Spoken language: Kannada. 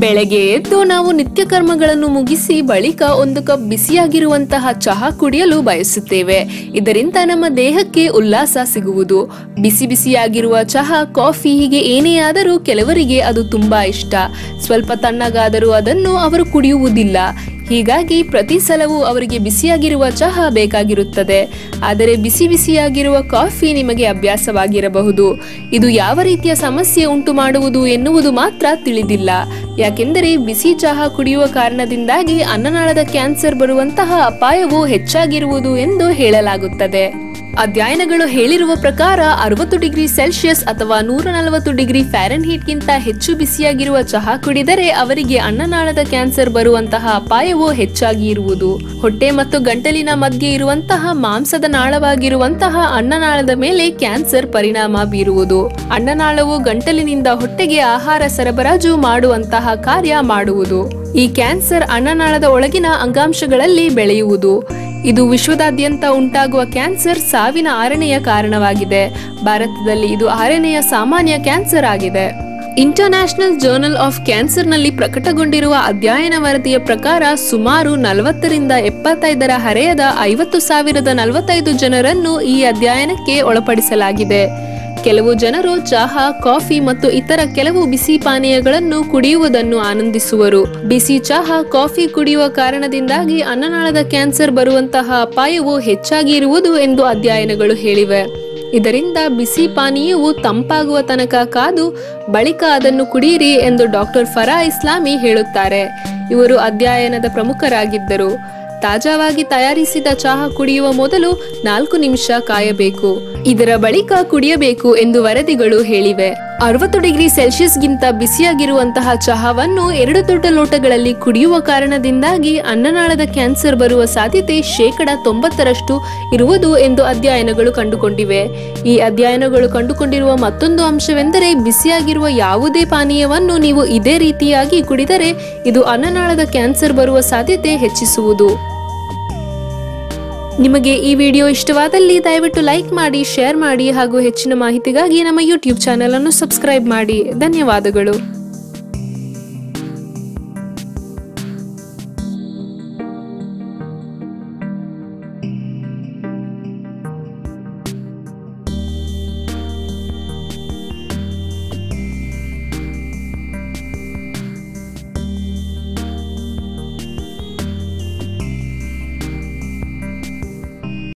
ಬೆಳಗ್ಗೆ ಎದ್ದು ನಾವು ನಿತ್ಯ ಕರ್ಮಗಳನ್ನು ಮುಗಿಸಿ ಬಳಿಕ ಒಂದು ಕಪ್ ಬಿಸಿಯಾಗಿರುವಂತಹ ಚಹಾ ಕುಡಿಯಲು ಬಯಸುತ್ತೇವೆ. ಇದರಿಂದ ನಮ್ಮ ದೇಹಕ್ಕೆ ಉಲ್ಲಾಸ ಸಿಗುವುದು. ಬಿಸಿ ಬಿಸಿಯಾಗಿರುವ ಚಹಾ, ಕಾಫಿ ಹೀಗೆ ಏನೇ ಆದರೂ ಕೆಲವರಿಗೆ ಅದು ತುಂಬಾ ಇಷ್ಟ. ಸ್ವಲ್ಪ ತಣ್ಣಗಾದರೂ ಅದನ್ನು ಅವರು ಕುಡಿಯುವುದಿಲ್ಲ. ಹೀಗಾಗಿ ಪ್ರತಿ ಸಲವೂ ಅವರಿಗೆ ಬಿಸಿಯಾಗಿರುವ ಚಹಾ ಬೇಕಾಗಿರುತ್ತದೆ. ಆದರೆ ಬಿಸಿ ಬಿಸಿಯಾಗಿರುವ ಕಾಫಿ ನಿಮಗೆ ಅಭ್ಯಾಸವಾಗಿರಬಹುದು. ಇದು ಯಾವ ರೀತಿಯ ಸಮಸ್ಯೆ ಉಂಟು ಮಾಡುವುದು ಎನ್ನುವುದು ಮಾತ್ರ ತಿಳಿದಿಲ್ಲ. ಯಾಕೆಂದರೆ ಬಿಸಿ ಚಹಾ ಕುಡಿಯುವ ಕಾರಣದಿಂದಾಗಿ ಅನ್ನನಾಳದ ಕ್ಯಾನ್ಸರ್ ಬರುವಂತಹ ಅಪಾಯವು ಹೆಚ್ಚಾಗಿರುವುದು ಎಂದು ಹೇಳಲಾಗುತ್ತದೆ. ಅಧ್ಯಯನಗಳು ಹೇಳಿರುವ ಪ್ರಕಾರ ಅರವತ್ತು ಡಿಗ್ರಿ ಸೆಲ್ಸಿಯಸ್ ಅಥವಾ ನೂರ ನಲವತ್ತು ಡಿಗ್ರಿ ಫ್ಯಾರನ್ಹೀಟ್ಗಿಂತ ಹೆಚ್ಚು ಬಿಸಿಯಾಗಿರುವ ಚಹಾ ಕುಡಿದರೆ ಅವರಿಗೆ ಅನ್ನನಾಳದ ಕ್ಯಾನ್ಸರ್ ಬರುವಂತಹ ಅಪಾಯವು ಹೆಚ್ಚಾಗಿ ಇರುವುದು. ಹೊಟ್ಟೆ ಮತ್ತು ಗಂಟಲಿನ ಮಧ್ಯೆ ಇರುವಂತಹ ಮಾಂಸದ ನಾಳವಾಗಿರುವಂತಹ ಅನ್ನನಾಳದ ಮೇಲೆ ಕ್ಯಾನ್ಸರ್ ಪರಿಣಾಮ ಬೀರುವುದು. ಅನ್ನನಾಳವು ಗಂಟಲಿನಿಂದ ಹೊಟ್ಟೆಗೆ ಆಹಾರ ಸರಬರಾಜು ಮಾಡುವಂತಹ ಕಾರ್ಯ ಮಾಡುವುದು. ಈ ಕ್ಯಾನ್ಸರ್ ಅನ್ನನಾಳದ ಒಳಗಿನ ಅಂಗಾಂಶಗಳಲ್ಲಿ ಬೆಳೆಯುವುದು. ಇದು ವಿಶ್ವದಾದ್ಯಂತ ಉಂಟಾಗುವ ಕ್ಯಾನ್ಸರ್ ಸಾವಿನ ಆರನೆಯ ಕಾರಣವಾಗಿದೆ. ಭಾರತದಲ್ಲಿ ಇದು ಆರನೆಯ ಸಾಮಾನ್ಯ ಕ್ಯಾನ್ಸರ್ ಆಗಿದೆ. ಇಂಟರ್ನ್ಯಾಷನಲ್ ಜರ್ನಲ್ ಆಫ್ ಕ್ಯಾನ್ಸರ್ನಲ್ಲಿ ಪ್ರಕಟಗೊಂಡಿರುವ ಅಧ್ಯಯನ ವರದಿಯ ಪ್ರಕಾರ ಸುಮಾರು ನಲವತ್ತರಿಂದ ಎಪ್ಪತ್ತೈದರ ಹರೆಯದ ಐವತ್ತು ಸಾವಿರದ ನಲವತ್ತೈದು ಜನರನ್ನು ಈ ಅಧ್ಯಯನಕ್ಕೆ ಒಳಪಡಿಸಲಾಗಿದೆ. ಕೆಲವು ಜನರು ಚಹಾ, ಕಾಫಿ ಮತ್ತು ಇತರ ಕೆಲವು ಬಿಸಿ ಪಾನೀಯಗಳನ್ನು ಕುಡಿಯುವುದನ್ನು ಆನಂದಿಸುವರು. ಬಿಸಿ ಚಹಾ, ಕಾಫಿ ಕುಡಿಯುವ ಕಾರಣದಿಂದಾಗಿ ಅನ್ನನಾಳದ ಕ್ಯಾನ್ಸರ್ ಬರುವಂತಹ ಅಪಾಯವು ಹೆಚ್ಚಾಗಿ ಇರುವುದು ಎಂದು ಅಧ್ಯಯನಗಳು ಹೇಳಿವೆ. ಇದರಿಂದ ಬಿಸಿ ಪಾನೀಯವು ತಂಪಾಗುವ ತನಕ ಕಾದು ಬಳಿಕ ಅದನ್ನು ಕುಡಿಯಿರಿ ಎಂದು ಡಾಕ್ಟರ್ ಫರಾ ಇಸ್ಲಾಮಿ ಹೇಳುತ್ತಾರೆ. ಇವರು ಅಧ್ಯಯನದ ಪ್ರಮುಖರಾಗಿದ್ದರು. ತಾಜಾವಾಗಿ ತಯಾರಿಸಿದ ಚಹಾ ಕುಡಿಯುವ ಮೊದಲು ನಾಲ್ಕು ನಿಮಿಷ ಕಾಯಬೇಕು. ಇದರ ಬಳಿಕ ಕುಡಿಯಬೇಕು ಎಂದು ವರದಿಗಳು ಹೇಳಿವೆ. ಅರವತ್ತು ಡಿಗ್ರಿ ಸೆಲ್ಸಿಯಸ್ಗಿಂತ ಬಿಸಿಯಾಗಿರುವಂತಹ ಚಹಾವನ್ನು ಎರಡು ದೊಡ್ಡ ಲೋಟಗಳಲ್ಲಿ ಕುಡಿಯುವ ಕಾರಣದಿಂದಾಗಿ ಅನ್ನನಾಳದ ಕ್ಯಾನ್ಸರ್ ಬರುವ ಸಾಧ್ಯತೆ ಶೇಕಡ ತೊಂಬತ್ತರಷ್ಟು ಇರುವುದು ಎಂದು ಅಧ್ಯಯನಗಳು ಕಂಡುಕೊಂಡಿವೆ. ಈ ಅಧ್ಯಯನಗಳು ಕಂಡುಕೊಂಡಿರುವ ಮತ್ತೊಂದು ಅಂಶವೆಂದರೆ ಬಿಸಿಯಾಗಿರುವ ಯಾವುದೇ ಪಾನೀಯವನ್ನು ನೀವು ಇದೇ ರೀತಿಯಾಗಿ ಕುಡಿದರೆ ಇದು ಅನ್ನನಾಳದ ಕ್ಯಾನ್ಸರ್ ಬರುವ ಸಾಧ್ಯತೆ ಹೆಚ್ಚಿಸುವುದು. ನಿಮಗೆ ಈ ವಿಡಿಯೋ ಇಷ್ಟವಾದಲ್ಲಿ ದಯವಿಟ್ಟು ಲೈಕ್ ಮಾಡಿ, ಶೇರ್ ಮಾಡಿ ಹಾಗೂ ಹೆಚ್ಚಿನ ಮಾಹಿತಿಗಾಗಿ ನಮ್ಮ ಯೂಟ್ಯೂಬ್ ಅನ್ನು ಸಬ್ಸ್ಕ್ರೈಬ್ ಮಾಡಿ. ಧನ್ಯವಾದಗಳು.